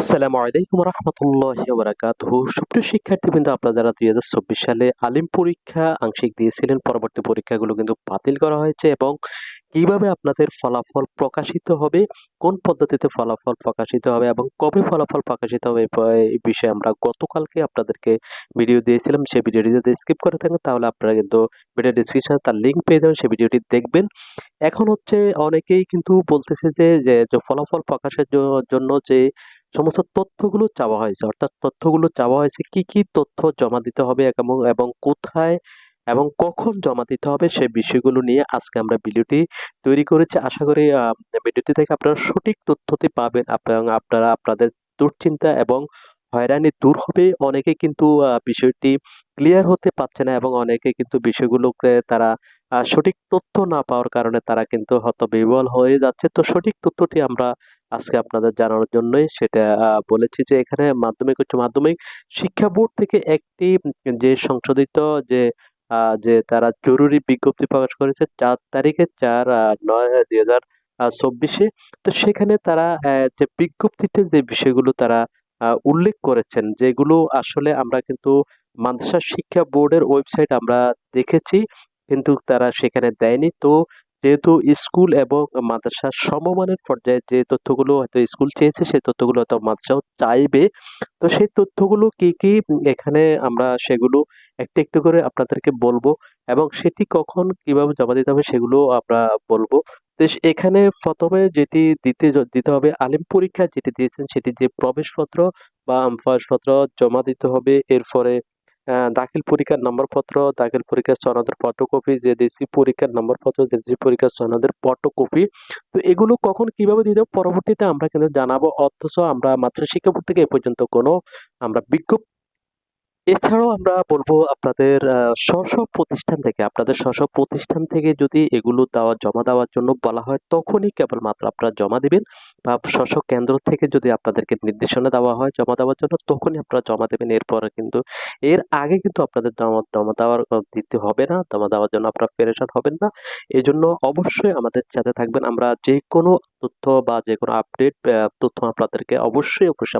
আসসালামু আলাইকুম রহমতুল্লাহ বারাকাতুহু। সুপ্রিয় শিক্ষার্থীবৃন্দ, আপনারা যারা দুই হাজার চব্বিশ সালে আলিম পরীক্ষা আংশিক দিয়েছিলেন, পরবর্তী পরীক্ষাগুলো কিন্তু বাতিল করা হয়েছে এবং কীভাবে আপনাদের ফলাফল প্রকাশিত হবে, কোন পদ্ধতিতে ফলাফল প্রকাশিত হবে এবং কবে ফলাফল প্রকাশিত হবে এই বিষয়ে আমরা গতকালকে আপনাদেরকে ভিডিও দিয়েছিলাম। সেই ভিডিওটি যদি স্কিপ করে থাকেন, তাহলে আপনারা কিন্তু ভিডিও ডিসক্রিপশনে তার লিঙ্ক পেয়ে যাবেন, সেই ভিডিওটি দেখবেন। এখন হচ্ছে অনেকেই কিন্তু বলতেছে যে যে ফলাফল প্রকাশের জন্য যে সমস্ত তথ্যগুলো চাওয়া হয়েছে। অর্থাৎ তথ্যগুলো চাওয়া হয়েছে কি কি তথ্য জমা দিতে হবে এবং কোথায় এবং কখন জমা দিতে হবে সেই বিষয়গুলো নিয়ে আজকে আমরা ভিডিওটি তৈরি করেছি। আশা করি ভিডিওটি থেকে আপনারা সঠিক তথ্যটি পাবেন আপনারা আপনাদের দুশ্চিন্তা এবং হয়রানি দূর হবে। অনেকে কিন্তু বিষয়টি ক্লিয়ার হতে পারছে না এবং অনেকে কিন্তু বিষয়গুলোকে তারা সঠিক তথ্য না পাওয়ার কারণে তারা কিন্তু হতবিহ্বল হয়ে যাচ্ছে। তো সঠিক তথ্যটি আমরা আজকে আপনাদের জানানোর জন্যই সেটা বলেছি যে এখানে মাধ্যমিক উচ্চ মাধ্যমিক শিক্ষা বোর্ড থেকে একটি যে সংশোধিত যে যে তারা জরুরি বিজ্ঞপ্তি প্রকাশ করেছে চার তারিখে চার নয় দুই হাজার চব্বিশে। তো সেখানে তারা যে বিজ্ঞপ্তিতে যে বিষয়গুলো তারা উল্লেখ করেছেন যেগুলো আসলে আমরা কিন্তু মাদ্রাসা শিক্ষা বোর্ডের ওয়েবসাইট আমরা দেখেছি। কিন্তু তারা সেখানে দেয়নি। তো যেহেতু স্কুল এবং মাদ্রাসা সমমানের পর্যায়ে যে তথ্যগুলো হয়তো স্কুল চেয়েছে, সেই তথ্যগুলো হয়তো মাদ্রাসাও চাইবে। তো সেই তথ্যগুলো কি কি এখানে আমরা সেগুলো একটু একটু করে আপনাদেরকে বলব এবং সেটি কখন কীভাবে জমা দিতে হবে সেগুলো আমরা বলব। তো এখানে প্রথমে যেটি দিতে দিতে হবে, আলিম পরীক্ষা যেটি দিয়েছেন সেটি যে প্রবেশপত্র বা প্রবেশপত্র জমা দিতে হবে। এরপরে দাখিল পরীক্ষার নম্বরপত্র, দাখিল পরীক্ষার সনদের যে জেডিসি পরীক্ষার নম্বরপত্র জেডিসি পরীক্ষার সনদের ফটোকপি তো এগুলো কখন কীভাবে দিতে পরবর্তীতে আমরা কিন্তু জানাব। অথচ আমরা মাদ্রাসা শিক্ষা থেকে এ পর্যন্ত কোনো আমরা বিজ্ঞপ্তি এছাড়াও আমরা বলব আপনাদের স্ব প্রতিষ্ঠান থেকে, আপনাদের স্ব প্রতিষ্ঠান থেকে যদি এগুলো দেওয়া, জমা দেওয়ার জন্য বলা হয়, তখনই কেবলমাত্র আপনারা জমা দিবেন বা স্ব কেন্দ্র থেকে যদি আপনাদেরকে নির্দেশনা দেওয়া হয় জমা দেওয়ার জন্য, তখনই আপনারা জমা দেবেন। এরপরে কিন্তু, এর আগে কিন্তু আপনাদের জমা জমা দেওয়ার দিতে হবে না, জমা দেওয়ার জন্য আপনারা পেরেশান হবেন না। এই জন্য অবশ্যই আমাদের সাথে থাকবেন। আমরা যে কোনো তথ্য বা যে কোনো আপডেট তথ্য আপনাদেরকে অবশ্যই অবশ্যই